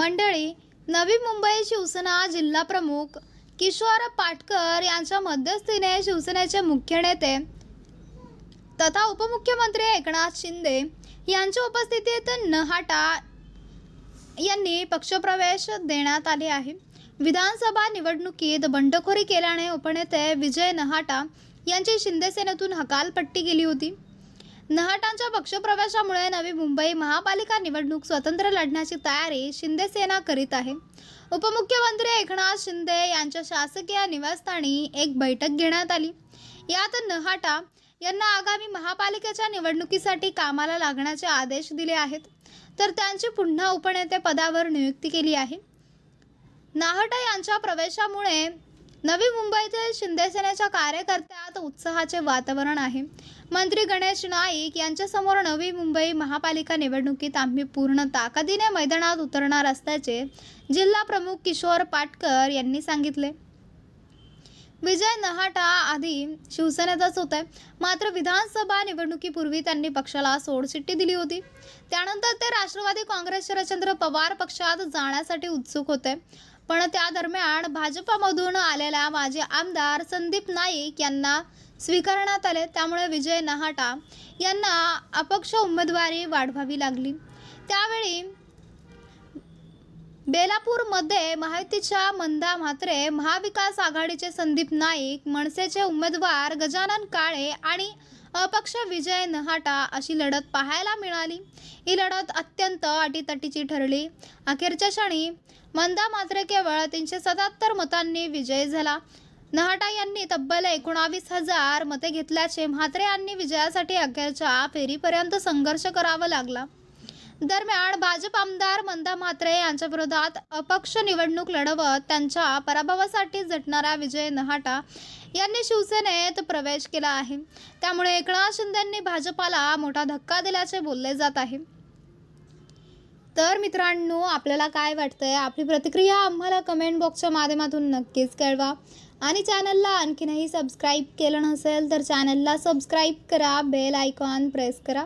मंडळी नवी मुंबई शिवसेना जिल्हा प्रमुख किशोर पाटकर यांच्या मध्यस्थीने शिवसेनेचे मुख्य नेते तथा उपमुख्यमंत्री एकनाथ शिंदे यांच्या उपस्थितीत नहाटा यांनी पक्षप्रवेश देण्यात आले आहे. विधानसभा निवडणुकीत बंडखोरी केल्याने उपनेते विजय नहाटा यांची शिंदे सेनेतून हकालपट्टी केली होती. नहाटांच्या पक्षप्रवेशामुळे नवी मुंबई महापालिका निवडणूक स्वतंत्र लढण्याची तयारी शिंदे सेना करीत आहे. उपमुख्यमंत्री एकनाथ शिंदे यांच्या शासकीय निवासस्थानी एक बैठक घेण्यात आली. यात नहाटा यांना आगामी महापालिकेच्या निवडणुकीसाठी कामाला लागण्याचे आदेश दिले आहेत. तर त्यांची पुन्हा उपनेते पदावर नियुक्ती केली आहे. नाहटा यांच्या प्रवेशामुळे नवी मुंबईतील शिंदेसेनेच्या कार्यकर्त्यात उत्साहाचे वातावरण आहे. मंत्री गणेश नाईक यांच्यासमोर नवी मुंबई महापालिका निवडणुकीत आम्ही पूर्ण ताकदीने मैदानात उतरणार असल्याचे जिल्हा प्रमुख किशोर पाटकर यांनी सांगितले. विजय नहाटा आधी शिवसेनेतच होते. मात्र विधानसभा निवडणुकीपूर्वी त्यांनी पक्षाला सोडचिठ्ठी दिली होती. त्यानंतर ते राष्ट्रवादी काँग्रेस शरदचंद्र पवार पक्षात जाण्यासाठी उत्सुक होते. पण त्या दरम्यान भाजपामधून आलेल्या माजी आमदार संदीप नाईक यांना स्वीकारण्यात आले. त्यामुळे विजय नहाटा यांना अपक्ष उमेदवारी वाढवावी लागली. त्यावेळी बेलापूरमध्ये माहितीच्या मंदा म्हात्रे महाविकास आघाडीचे संदीप नाईक मनसेचे उमेदवार गजानन काळे आणि अपक्ष विजय नहाटा अशी लढत पाहायला मिळाली. ही लढत अत्यंत अटीतटीची ठरली. अखेरच्या क्षणी मंदा मात्रे केवळ तीनशे सत्याहत्तर मतांनी विजय झाला. नहाटा यांनी तब्बल एकोणावीस हजार मते घेतल्याचे म्हात्रे यांनी विजयासाठी अखेरच्या फेरीपर्यंत संघर्ष करावा लागला. दरम्यान भाजप आमदार मंदा म्हात्रे यांच्या विरोधात अपक्ष निवडणूक लढवत त्यांच्या पराभवासाठी झटणारा विजय नहाटा यांनी शिवसेनेत प्रवेश केला आहे. त्यामुळे एकनाथ शिंदेंनी भाजपाला मोठा धक्का दिल्याचे बोलले जात आहे. तर मित्रांनो आपल्याला काय वाटतंय? आपली प्रतिक्रिया आम्हाला कमेंट बॉक्सच्या माध्यमातून नक्कीच कळवा. आणि चॅनलला आणखीनही सबस्क्राईब केलं नसेल तर चॅनलला सबस्क्राईब करा बेल आयकॉन प्रेस करा.